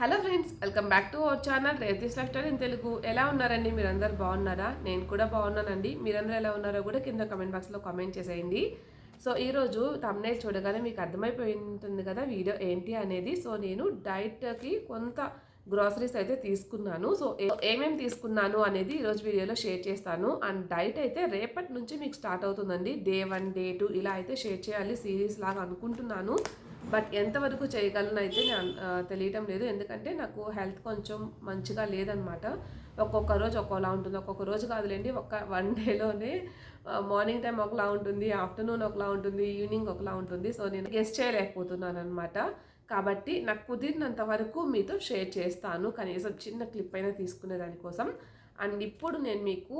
Hello friends welcome back to our channel రేతిస్ lifestyle in Telugu. ఎలా ఉన్నారండి? మీరందరూ బాగున్నారా? నేను కూడా బాగున్నానండి. మీరందరూ ఎలా ఉన్నారో కూడా కింద కమెంట్ బాక్స్లో కామెంట్ చేసేయండి. సో ఈరోజు తమ్నైల్ చూడగానే మీకు అర్థమైపోయి ఉంటుంది కదా వీడియో ఏంటి అనేది. సో నేను డైట్కి కొంత గ్రాసరీస్ అయితే తీసుకున్నాను. సో ఏమేమి తీసుకున్నాను అనేది ఈరోజు వీడియోలో షేర్ చేస్తాను. అండ్ డైట్ అయితే రేపటి నుంచి మీకు స్టార్ట్ అవుతుందండి. డే వన్ డే టూ ఇలా అయితే షేర్ చేయాలి. సిరీస్ లాగా అనుకుంటున్నాను. బట్ ఎంతవరకు చేయగలను అయితే నేను తెలియటం లేదు. ఎందుకంటే నాకు హెల్త్ కొంచెం మంచిగా లేదనమాట. ఒక్కొక్క రోజు ఒక్కోలా ఉంటుంది. ఒక్కొక్క రోజు కాదులేండి ఒక్క వన్ డేలోనే మార్నింగ్ టైం ఒకలా ఉంటుంది ఆఫ్టర్నూన్ ఒకలా ఉంటుంది ఈవినింగ్ ఒకలా ఉంటుంది. సో నేను గెస్ట్ చేయలేకపోతున్నాను అనమాట కాబట్టి నాకు కుదిరినంత వరకు మీతో షేర్ చేస్తాను. కనీసం చిన్న క్లిప్ అయినా తీసుకునే దానికోసం. అండ్ ఇప్పుడు నేను మీకు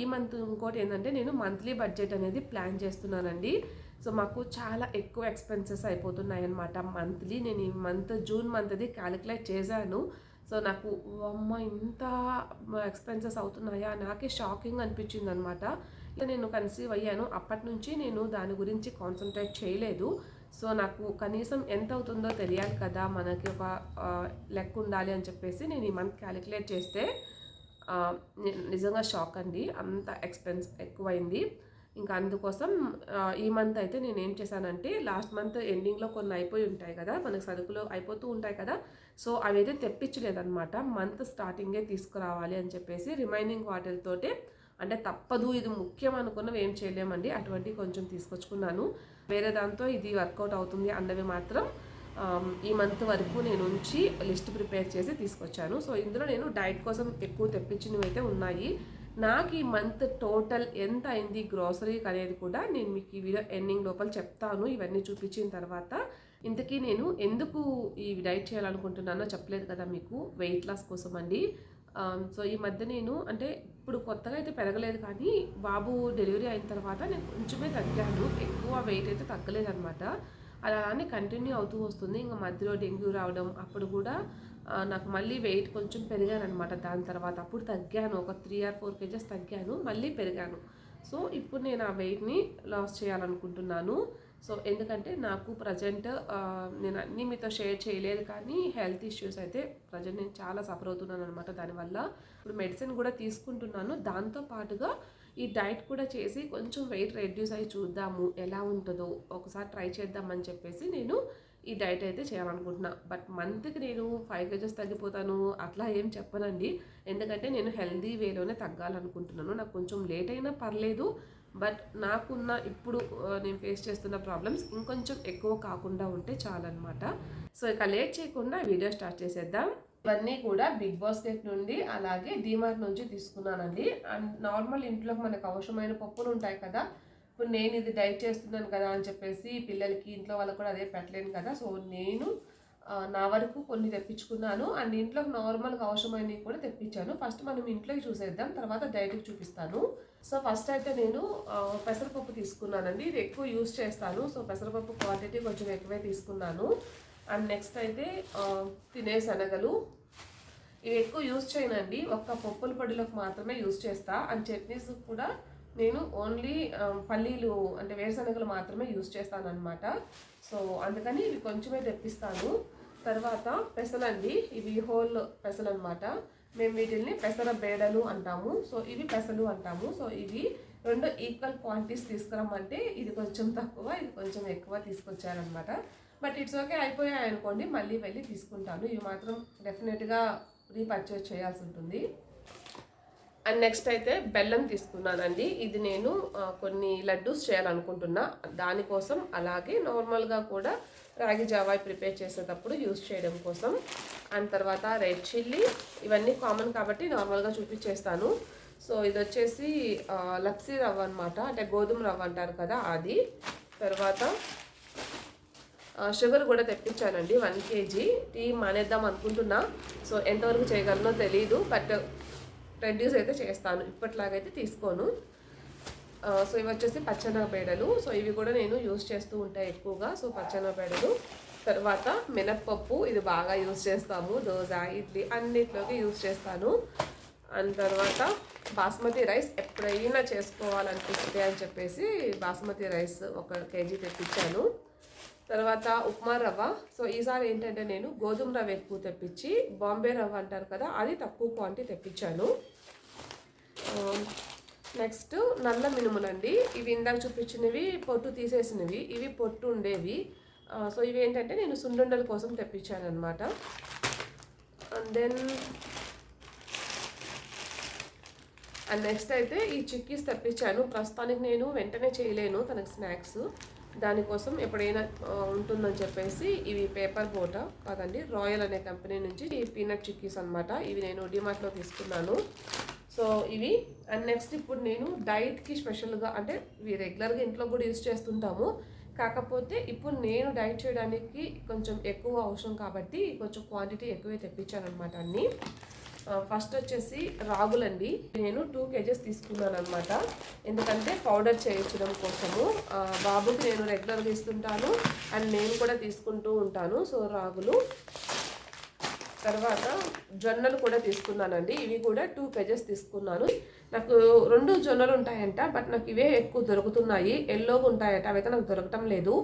ఈ మంత్ ఇంకోటి ఏంటంటే నేను మంత్లీ బడ్జెట్ అనేది ప్లాన్ చేస్తున్నానండి. సో మాకు చాలా ఎక్కువ ఎక్స్పెన్సెస్ అయిపోతున్నాయి అనమాట మంత్లీ నేను ఈ మంత్ జూన్ మంత్ది క్యాలిక్యులేట్ చేశాను. సో నాకు అమ్మ ఇంత ఎక్స్పెన్సెస్ అవుతున్నాయా? నాకే షాకింగ్ అనిపించింది అనమాట నేను కన్సీవ్ అయ్యాను. అప్పటి నుంచి నేను దాని గురించి కాన్సన్ట్రేట్ చేయలేదు. సో నాకు కనీసం ఎంత అవుతుందో తెలియాలి కదా? మనకి ఒక లెక్క ఉండాలి అని చెప్పేసి నేను ఈ మంత్ క్యాలిక్యులేట్ చేస్తే నిజంగా షాక్ అండి. అంత ఎక్స్పెన్స్ ఎక్కువైంది. ఇంకా అందుకోసం ఈ మంత్ అయితే నేను ఏం చేశానంటే లాస్ట్ మంత్ ఎండింగ్లో కొన్ని అయిపోయి ఉంటాయి కదా మనకు సరుకులు అయిపోతూ ఉంటాయి కదా సో అవి అయితే తెప్పించలేదన్నమాట మంత్ స్టార్టింగే తీసుకురావాలి అని చెప్పేసి రిమైనింగ్ వాటితోటే అంటే తప్పదు ఇది ముఖ్యం అనుకున్నవి ఏం చేయలేమండి అటువంటివి కొంచెం తీసుకొచ్చుకున్నాను. వేరే దాంతో ఇది వర్కౌట్ అవుతుంది అన్నవి మాత్రం ఈ మంత్ వరకు నేను ఉంచి లిస్ట్ ప్రిపేర్ చేసి తీసుకొచ్చాను. సో ఇందులో నేను డైట్ కోసం ఎక్కువ తెప్పించినవి అయితే ఉన్నాయి. నాకు ఈ మంత్ టోటల్ ఎంత అయింది గ్రోసరీకి అనేది కూడా నేను మీకు ఈ వీడియో ఎండింగ్ లోపల చెప్తాను. ఇవన్నీ చూపించిన తర్వాత ఇంతకీ నేను ఎందుకు ఈ డైట్ చేయాలనుకుంటున్నానో చెప్పలేదు కదా మీకు వెయిట్ లాస్ కోసం అండి. సో ఈ మధ్య నేను అంటే ఇప్పుడు కొత్తగా అయితే పెరగలేదు కానీ బాబు డెలివరీ అయిన తర్వాత నేను కొంచెమే తగ్గాను. ఎక్కువ వెయిట్ అయితే తగ్గలేదనమాట అలా అని కంటిన్యూ అవుతూ వస్తుంది. ఇంకా మధ్యలో డెంగ్యూ రావడం అప్పుడు కూడా నాకు మళ్ళీ వెయిట్ కొంచెం పెరిగాను అనమాట దాని తర్వాత అప్పుడు తగ్గాను. ఒక త్రీ ఆర్ ఫోర్ కేజెస్ తగ్గాను. మళ్ళీ పెరిగాను. సో ఇప్పుడు నేను ఆ వెయిట్ని లాస్ చేయాలనుకుంటున్నాను. సో ఎందుకంటే నాకు ప్రజెంట్ నేను అన్నీ మీతో షేర్ చేయలేదు కానీ హెల్త్ ఇష్యూస్ అయితే ప్రజెంట్ నేను చాలా సఫర్ అవుతున్నాను అనమాట దానివల్ల ఇప్పుడు మెడిసిన్ కూడా తీసుకుంటున్నాను. దాంతో పాటుగా ఈ డైట్ కూడా చేసి కొంచెం వెయిట్ రెడ్యూస్ అయ్యి చూద్దాము. ఎలా ఉంటుందో ఒకసారి ట్రై చేద్దామని చెప్పేసి నేను ఈ డైట్ అయితే చేయాలనుకుంటున్నా. బట్ మంత్కి నేను ఫైవ్ కేజెస్ తగ్గిపోతాను అట్లా ఏం చెప్పనండి. ఎందుకంటే నేను హెల్దీ వేలోనే తగ్గాలనుకుంటున్నాను. నాకు కొంచెం లేట్ అయినా పర్లేదు. బట్ నాకున్న ఇప్పుడు నేను ఫేస్ చేస్తున్న ప్రాబ్లమ్స్ ఇంకొంచెం ఎక్కువ కాకుండా ఉంటే చాలన్నమాట. సో ఇక లేట్ చేయకుండా వీడియో స్టార్ట్ చేసేద్దాం. ఇవన్నీ కూడా బిగ్ బాస్కెట్ నుండి అలాగే డీమార్ట్ నుంచి తీసుకున్నానండి. అండ్ నార్మల్ ఇంట్లో మనకు అవసరమైన పప్పులు ఉంటాయి కదా ఇప్పుడు నేను ఇది డైట్ చేస్తున్నాను కదా అని చెప్పేసి పిల్లలకి ఇంట్లో వాళ్ళకి కూడా అదే పెట్టలేను కదా. సో నేను నా వరకు కొన్ని తెప్పించుకున్నాను. అండ్ ఇంట్లో నార్మల్గా అవసరమైనవి కూడా తెప్పించాను. ఫస్ట్ మనం ఇంట్లోకి చూసేద్దాం తర్వాత డైట్కి చూపిస్తాను. సో ఫస్ట్ అయితే నేను పెసరపప్పు తీసుకున్నానండి. ఇది ఎక్కువ యూస్ చేస్తాను. సో పెసరపప్పు క్వాంటిటీ కొంచెం ఎక్కువే తీసుకున్నాను. అండ్ నెక్స్ట్ అయితే తినే శనగలు. ఇవి ఎక్కువ యూస్ చేయనండి. ఒక్క పప్పుల పొడిలోకి మాత్రమే యూస్ చేస్తా. అండ్ చట్నీస్ కూడా నేను ఓన్లీ um, పల్లీలు అంటే వేరుశనగలు మాత్రమే యూస్ చేస్తాను అనమాట సో అందుకని ఇవి కొంచెమే తెప్పిస్తాను. తర్వాత పెసలండి. ఇవి హోల్ పెసలు అనమాట మేము వీటిల్ని పెసర బేడలు అంటాము. సో ఇవి పెసలు అంటాము. సో ఇవి రెండు ఈక్వల్ క్వాంటిటీస్ తీసుకురమ్మంటే ఇది కొంచెం తక్కువ ఇది కొంచెం ఎక్కువ తీసుకొచ్చారనమాట బట్ ఇట్స్ ఓకే అయిపోయాయి అనుకోండి మళ్ళీ వెళ్ళి తీసుకుంటాను. ఇవి మాత్రం డెఫినెట్గా రీపర్చేజ్ చేయాల్సి ఉంటుంది. అండ్ నెక్స్ట్ అయితే బెల్లం తీసుకున్నానండి. ఇది నేను కొన్ని లడ్డూస్ చేయాలనుకుంటున్నా. దానికోసం అలాగే నార్మల్గా కూడా రాగి జావాయ్ ప్రిపేర్ చేసేటప్పుడు యూస్ చేయడం కోసం. అండ్ తర్వాత రెడ్ చిల్లీ ఇవన్నీ కామన్ కాబట్టి నార్మల్గా చూపించేస్తాను. సో ఇది వచ్చేసి లప్సీ రవ్వ అనమాట అంటే గోధుమ రవ్వ అంటారు కదా అది. తర్వాత షుగర్ కూడా తెప్పించానండి వన్ కేజీ. టీ మానేద్దాం అనుకుంటున్నా. సో ఎంతవరకు చేయగలనో తెలియదు బట్ రెడ్యూస్ అయితే చేస్తాను. ఇప్పట్లాగైతే తీసుకోను. సో ఇవి వచ్చేసి పచ్చనపేడలు సో ఇవి కూడా నేను యూస్ చేస్తూ ఉంటాయి ఎక్కువగా. సో పచ్చనపేడలు తర్వాత మినప్పప్పు ఇది బాగా యూస్ చేస్తాము. దోశ ఇడ్లీ అన్నిట్లోకి యూజ్ చేస్తాను. అండ్ తర్వాత బాస్మతి రైస్ ఎప్పుడైనా చేసుకోవాలనిపిస్తుంది అని చెప్పేసి బాస్మతి రైస్ ఒక కేజీ తెప్పించాను. తర్వాత ఉప్మా రవ్వ. సో ఈసారి ఏంటంటే నేను గోధుమ రవ్వ ఎక్కువ తెప్పించి బాంబే రవ్వ అంటారు కదా అది తక్కువ క్వాంటిటీ తెప్పించాను. Um, నెక్స్ట్ నల్ల మినుములండి. ఇవి ఇందాక చూపించినవి పొట్టు తీసేసినవి ఇవి పొట్టు ఉండేవి. Uh, సో ఇవి ఏంటంటే నేను సుండుండల కోసం తెప్పించాను అనమాట అండ్ దెన్ అండ్ నెక్స్ట్ అయితే ఈ చిక్కీస్ తెప్పించాను. ప్రస్తుతానికి నేను వెంటనే చేయలేను తనకు స్నాక్స్. దానికోసం ఎప్పుడైనా uh, ఉంటుందని చెప్పేసి ఇవి పేపర్ బోట కాదండి రాయల్ అనే కంపెనీ నుంచి ఈ పీనట్ చిక్కీస్ అనమాట ఇవి నేను డిమార్ట్లో తీసుకున్నాను. సో ఇవి అండ్ నెక్స్ట్ ఇప్పుడు నేను డైట్కి స్పెషల్గా అంటే ఇవి రెగ్యులర్గా ఇంట్లో కూడా యూజ్ చేస్తుంటాము. కాకపోతే ఇప్పుడు నేను డైట్ చేయడానికి కొంచెం ఎక్కువ అవసరం కాబట్టి కొంచెం క్వాంటిటీ ఎక్కువే తెప్పించాను అనమాట అన్నీ ఫస్ట్ వచ్చేసి రాగులండి. నేను టూ కేజెస్ తీసుకున్నాను అనమాట ఎందుకంటే పౌడర్ చేయించడం కోసము. బాబుకి నేను రెగ్యులర్గా ఇస్తుంటాను అండ్ నేను కూడా తీసుకుంటూ ఉంటాను సో రాగులు. తర్వాత జొన్నలు కూడా తీసుకున్నానండి. ఇవి కూడా టూ కేజెస్ తీసుకున్నాను. నాకు రెండు జొన్నలు ఉంటాయంట బట్ నాకు ఇవే ఎక్కువ దొరుకుతున్నాయి. ఎల్లోగా ఉంటాయట అవైతే నాకు దొరకటం లేదు.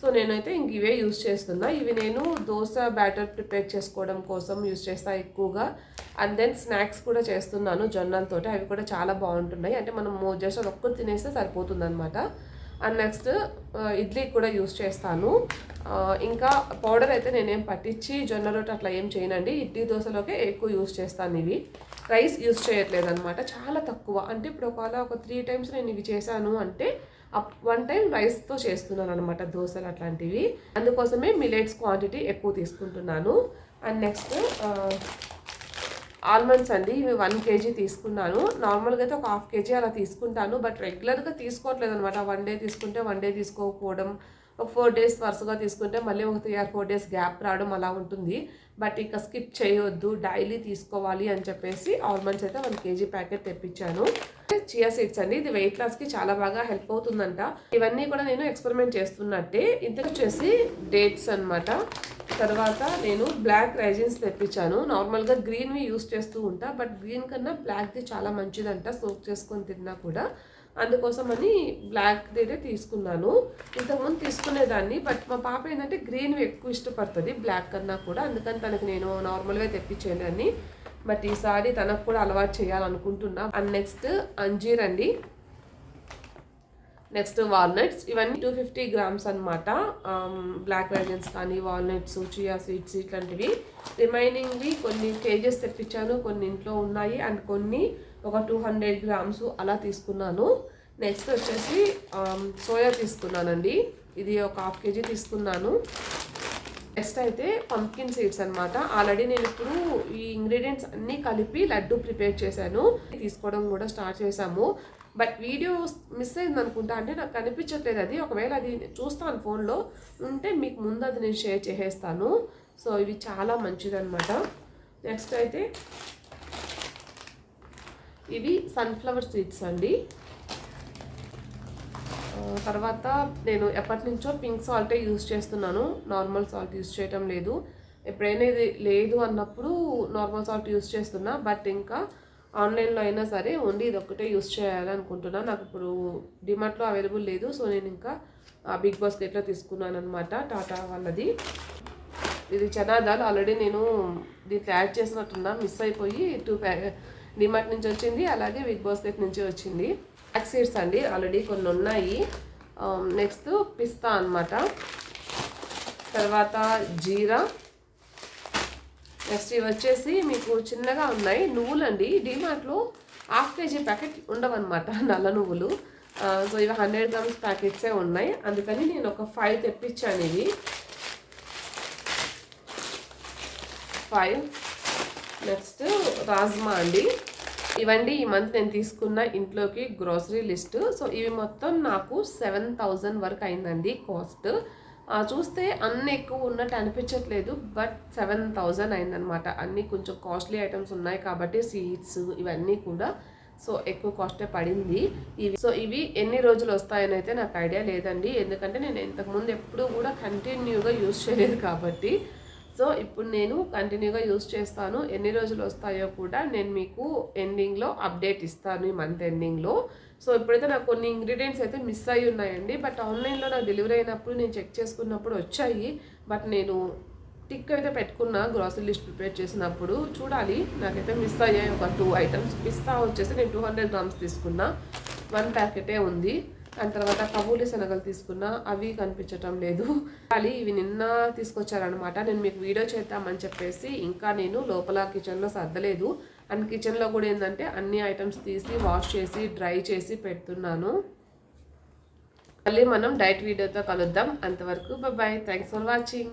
సో నేనైతే ఇంక ఇవే యూజ్ చేస్తున్నా. ఇవి నేను దోశ బ్యాటర్ ప్రిపేర్ చేసుకోవడం కోసం యూజ్ చేస్తా ఎక్కువగా. అండ్ దెన్ స్నాక్స్ కూడా చేస్తున్నాను జొన్నలతో అవి కూడా చాలా బాగుంటున్నాయి. అంటే మనం జస్ట్ అది ఒక్కటి తినేస్తే సరిపోతుంది అనమాట అండ్ నెక్స్ట్ uh, ఇడ్లీ కూడా యూస్ చేస్తాను. Uh, ఇంకా పౌడర్ అయితే నేనేం పట్టించి జొన్న రొట్టె అట్లా ఏం చేయనండి. ఇడ్లీ దోశలోకే ఎక్కువ యూస్ చేస్తాను ఇవి. రైస్ యూస్ చేయట్లేదు అనమాట చాలా తక్కువ. అంటే ఇప్పుడు ఒకవేళ ఒక త్రీ టైమ్స్ నేను ఇవి చేశాను అంటే వన్ టైం రైస్తో చేస్తున్నాను అనమాట దోశలు అట్లాంటివి. అందుకోసమే మిలెట్స్ క్వాంటిటీ ఎక్కువ తీసుకుంటున్నాను. అండ్ నెక్స్ట్ ఆల్మండ్స్ అండి. ఇవి వన్ కేజీ తీసుకున్నాను. నార్మల్గా అయితే ఒక హాఫ్ కేజీ అలా తీసుకుంటాను. బట్ రెగ్యులర్గా తీసుకోవట్లేదు అనమాట వన్ డే తీసుకుంటే వన్ డే తీసుకోకపోవడం ఒక ఫోర్ డేస్ వరుసగా తీసుకుంటే మళ్ళీ ఒక three or four days gap రావడం అలా ఉంటుంది. బట్ ఇక స్కిప్ చేయొద్దు. డైలీ తీసుకోవాలి అని చెప్పేసి ఆల్మండ్స్ అయితే వన్ కేజీ ప్యాకెట్ తెప్పించాను. చియా సీడ్స్ అండి. ఇది వెయిట్ లాస్కి చాలా బాగా హెల్ప్ అవుతుందంట. ఇవన్నీ కూడా నేను ఎక్స్పెరిమెంట్ చేస్తున్నట్టే. ఇంతకు వచ్చేసి డేట్స్ అనమాట తర్వాత నేను బ్లాక్ రైజిన్స్ తెప్పించాను. నార్మల్గా గ్రీన్వి యూస్ చేస్తూ ఉంటా బట్ గ్రీన్ కన్నా బ్లాక్ది చాలా మంచిదంట సోక్ చేసుకొని తిన్నా కూడా. అందుకోసమని బ్లాక్ది అయితే తీసుకున్నాను. ఇంతకుముందు తీసుకునేదాన్ని బట్ మా పాప ఏంటంటే గ్రీన్వి ఎక్కువ ఇష్టపడుతుంది బ్లాక్ కన్నా కూడా. అందుకని తనకి నేను నార్మల్గా తెప్పించేదాన్ని. బట్ ఈసారి తనకు కూడా అలవాటు చేయాలనుకుంటున్నా. అండ్ నెక్స్ట్ అంజీర్ అండి. నెక్స్ట్ వాల్నట్స్ ఇవన్నీ టూ ఫిఫ్టీ గ్రామ్స్ అనమాట బ్లాక్ రైజన్స్ కానీ వాల్నట్స్ చియా సీడ్స్ ఇట్లాంటివి. రిమైనింగ్వి కొన్ని కేజెస్ తెప్పించాను కొన్ని ఇంట్లో ఉన్నాయి. అండ్ కొన్ని ఒక టూ హండ్రెడ్ గ్రామ్స్ అలా తీసుకున్నాను. నెక్స్ట్ వచ్చేసి సోయా తీసుకున్నానండి. ఇది ఒక హాఫ్ కేజీ తీసుకున్నాను. నెక్స్ట్ అయితే పంకిన్ సీడ్స్ అనమాట ఆల్రెడీ నేను ఇప్పుడు ఈ ఇంగ్రీడియంట్స్ అన్నీ కలిపి లడ్డు ప్రిపేర్ చేశాను. తీసుకోవడం కూడా స్టార్ట్ చేశాము. బట్ వీడియో మిస్ అయింది అనుకుంటా. అంటే నాకు కనిపించట్లేదు అది. ఒకవేళ అది చూస్తాను ఫోన్లో ఉంటే మీకు ముందు అది నేను షేర్ చేసేస్తాను. సో ఇవి చాలా మంచిదన్నమాట. నెక్స్ట్ అయితే ఇవి సన్ఫ్లవర్ సీడ్స్ అండి. తర్వాత నేను ఎప్పటి నుంచో పింక్ సాల్టే యూజ్ చేస్తున్నాను. నార్మల్ సాల్ట్ యూజ్ చేయటం లేదు. ఎప్పుడైనా ఇది లేదు అన్నప్పుడు నార్మల్ సాల్ట్ యూజ్ చేస్తున్నా. బట్ ఇంకా ఆన్లైన్లో అయినా సరే ఓన్లీ ఇది ఒక్కటే యూస్ చేయాలనుకుంటున్నా. నాకు ఇప్పుడు డిమార్ట్లో అవైలబుల్ లేదు సో నేను ఇంకా బిగ్ బాస్కెట్లో తీసుకున్నాను అనమాట టాటా వాళ్ళది. ఇది చనా దాల్ ఆల్రెడీ నేను దీంట్లో యాడ్ చేసినట్టున్నా మిస్ అయిపోయి టూ ప్యా డిమార్ట్ నుంచి వచ్చింది అలాగే బిగ్ బాస్కెట్ నుంచి వచ్చింది. బ్లాక్ సీడ్స్ అండి ఆల్రెడీ కొన్ని ఉన్నాయి. నెక్స్ట్ పిస్తా అన్నమాట. తర్వాత జీరా నెక్స్ట్ ఇవి వచ్చేసి మీకు చిన్నగా ఉన్నాయి. నువ్వులండి. డిమార్ట్లో హాఫ్ కేజీ ప్యాకెట్ ఉండవన్నమాట నల్ల నువ్వులు. సో ఇవి హండ్రెడ్ గ్రామ్స్ ప్యాకెట్సే ఉన్నాయి. అందుకని నేను ఒక ఫైవ్ తెప్పించాను ఇవి. ఫైవ్ నెక్స్ట్ రాజ్మా అండి. ఇవండి ఈ మంత్ నేను తీసుకున్న ఇంట్లోకి గ్రోసరీ లిస్ట్ సో ఇవి మొత్తం నాకు సెవెన్ థౌజండ్ వరకు అయిందండి కాస్ట్ చూస్తే అన్ని ఎక్కువ ఉన్నట్టు అనిపించట్లేదు బట్ సెవెన్ థౌజండ్ అయిందనమాట అన్నీ కొంచెం కాస్ట్లీ ఐటమ్స్ ఉన్నాయి కాబట్టి సీడ్స్ ఇవన్నీ కూడా సో ఎక్కువ కాస్టే పడింది. ఇవి సో ఇవి ఎన్ని రోజులు వస్తాయని అయితే నాకు ఐడియా లేదండి. ఎందుకంటే నేను ఇంతకుముందు ఎప్పుడూ కూడా కంటిన్యూగా యూజ్ చేయలేదు కాబట్టి సో ఇప్పుడు నేను కంటిన్యూగా యూస్ చేస్తాను. ఎన్ని రోజులు వస్తాయో కూడా నేను మీకు ఎండింగ్లో అప్డేట్ ఇస్తాను ఈ మంత్ ఎండింగ్లో సో ఇప్పుడైతే నాకు కొన్ని ఇంగ్రీడియంట్స్ అయితే మిస్ అయి ఉన్నాయండి. బట్ ఆన్లైన్లో నాకు డెలివరీ అయినప్పుడు నేను చెక్ చేసుకున్నప్పుడు వచ్చాయి. బట్ నేను టిక్ అయితే పెట్టుకున్నా గ్రాసరీ లిస్ట్ ప్రిపేర్ చేసినప్పుడు. చూడాలి నాకైతే మిస్ అయ్యాయి. ఒక టూ ఐటమ్స్ పిస్తా వచ్చేసి నేను టూ హండ్రెడ్ గ్రామ్స్ తీసుకున్నా. వన్ ప్యాకెటే ఉంది. అండ్ తర్వాత కబూలి శనగలు తీసుకున్నా అవి కనిపించటం లేదు. కానీ ఇవి నిన్న తీసుకొచ్చారనమాట నేను మీకు వీడియో చేద్దామని చెప్పేసి ఇంకా నేను లోపల కిచెన్లో సర్దలేదు. అండ్ కిచెన్లో కూడా ఏంటంటే అన్ని ఐటమ్స్ తీసి వాష్ చేసి డ్రై చేసి పెడుతున్నాను. మళ్ళీ మనం డైట్ వీడియోతో కలుద్దాం. అంతవరకు బాయ్ థ్యాంక్స్ ఫర్ వాచింగ్.